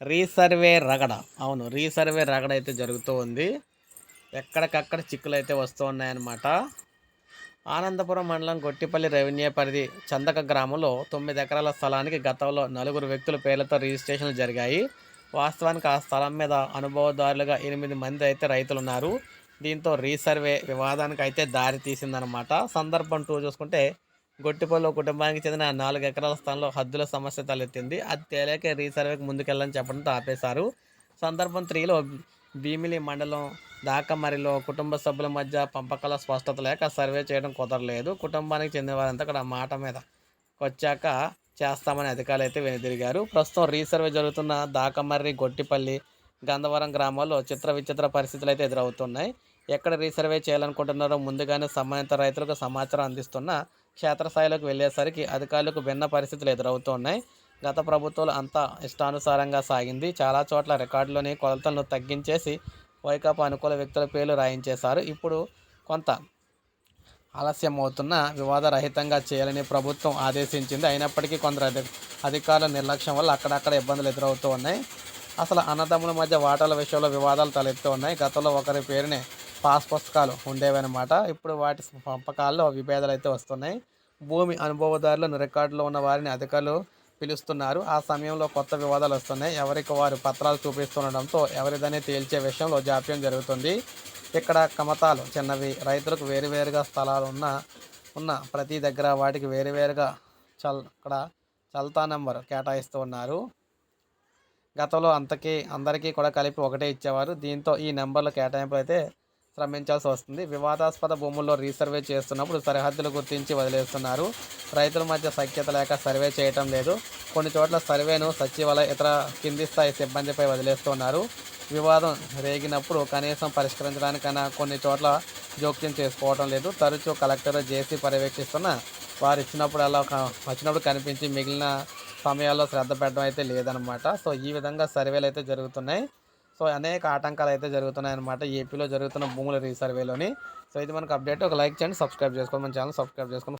Resurvey రగడ. అవును resurvey రగడ అయితే జరుగుతూ ఉంది. ఎక్కడికక్కడ చిక్కులు అయితే వస్తూ ఉన్నాయన్నమాట. ఆనందపురం మండలం గొట్టిపల్లి రెవెన్యూ పరిధి చందక గ్రామంలో తొమ్మిది ఎకరాల స్థలానికి గతంలో నలుగురు వ్యక్తుల పేర్లతో రిజిస్ట్రేషన్లు జరిగాయి. వాస్తవానికి ఆ స్థలం మీద అనుభవదారులుగా ఎనిమిది మంది అయితే రైతులు ఉన్నారు దీంతో రీసర్వే వివాదానికి అయితే దారి తీసిందనమాట సందర్భం టూ చూసుకుంటే గొట్టిపల్లి కుటుంబానికి చెందిన నాలుగు ఎకరాల స్థలంలో హద్దుల సమస్య తలెత్తింది. అది తేలేక రీసర్వేకి ముందుకెళ్ళని చెప్పడంతో ఆపేశారు సందర్భం త్రీలో భీమిలి మండలం దాకమరిలో కుటుంబ సభ్యుల మధ్య పంపకాల స్పష్టత లేక సర్వే చేయడం కుదరలేదు. కుటుంబానికి చెందిన వారంతా కూడా మాట మీద వచ్చాక చేస్తామని అధికారులు అయితే వెనుదిరిగారు. ప్రస్తుతం రీసర్వే జరుగుతున్న దాకమర్రి గొట్టిపల్లి గంధవరం గ్రామాల్లో చిత్ర విచిత్ర పరిస్థితులు అయితే ఎదురవుతున్నాయి. ఎక్కడ రీసర్వే చేయాలనుకుంటున్నారో ముందుగానే సంబంధిత రైతులకు సమాచారం అందిస్తున్న క్షేత్రస్థాయిలోకి వెళ్ళేసరికి అధికారులకు భిన్న పరిస్థితులు ఎదురవుతున్నాయి. గత ప్రభుత్వాలు అంతా ఇష్టానుసారంగా సాగింది. చాలా చోట్ల రికార్డులోని కొలతలను తగ్గించేసి వైకాపా అనుకూల వ్యక్తుల పేర్లు రాయించేశారు. ఇప్పుడు కొంత ఆలస్యం అవుతున్న వివాదరహితంగా చేయాలని ప్రభుత్వం ఆదేశించింది. అయినప్పటికీ కొందరు అధి అధికారుల నిర్లక్ష్యం వల్ల అక్కడక్కడ ఇబ్బందులు ఎదురవుతూ ఉన్నాయి అసలు అన్నదమ్ముల మధ్య వాటాల విషయంలో వివాదాలు తలెత్తూ ఉన్నాయి గతంలో ఒకరి పేరునే పాస్ పుస్తకాలు ఉండేవన్నమాట. ఇప్పుడు వాటి పంపకాల్లో విభేదాలు అయితే వస్తున్నాయి. భూమి అనుభవదారులను రికార్డులో ఉన్న వారిని అధికారులు పిలుస్తున్నారు. ఆ సమయంలో కొత్త వివాదాలు వస్తున్నాయి. ఎవరికి వారు పత్రాలు చూపిస్తుండడంతో ఎవరిదని తేల్చే విషయంలో జాప్యం జరుగుతుంది. ఇక్కడ కమతాలు చిన్నవి. రైతులకు వేరువేరుగా స్థలాలు ఉన్న ఉన్న ప్రతి దగ్గర వాటికి వేరువేరుగా చల్ ఇక్కడ చల్తా నెంబర్ కేటాయిస్తూ ఉన్నారు గతంలో అంతకీ అందరికీ కూడా కలిపి ఒకటే ఇచ్చేవారు. దీంతో ఈ నెంబర్ల కేటాయింపులు అయితే శ్రమించాల్సి వస్తుంది వివాదాస్పద భూముల్లో రీసర్వే చేస్తున్నప్పుడు సరిహద్దులు గుర్తించి వదిలేస్తున్నారు. రైతుల మధ్య సఖ్యత లేక సర్వే చేయటం లేదు. కొన్ని చోట్ల సర్వేను సచివాలయ ఇతర కింది స్థాయి సిబ్బందిపై వదిలేస్తున్నారు. వివాదం రేగినప్పుడు కనీసం పరిష్కరించడానికైనా కొన్ని చోట్ల జోక్యం చేసుకోవడం లేదు. తరచూ కలెక్టర్ జేసీ పర్యవేక్షిస్తున్న వారు ఇచ్చినప్పుడు అలా వచ్చినప్పుడు కనిపించి మిగిలిన సమయాల్లో శ్రద్ధ పెట్టడం అయితే లేదనమాట సో ఈ విధంగా సర్వేలు అయితే జరుగుతున్నాయి. సో అనేక ఆటంకాలు అయితే జరుగుతున్నాయి అనమాట ఏపీలో జరుగుతున్న భూముల రీసర్వేలోని సో ఇది మనకు అప్డేట్ ఒక లైక్ చేయండి సబ్స్క్రైబ్ చేసుకోండి. మన ఛానల్ సబ్స్క్రైబ్ చేసుకొని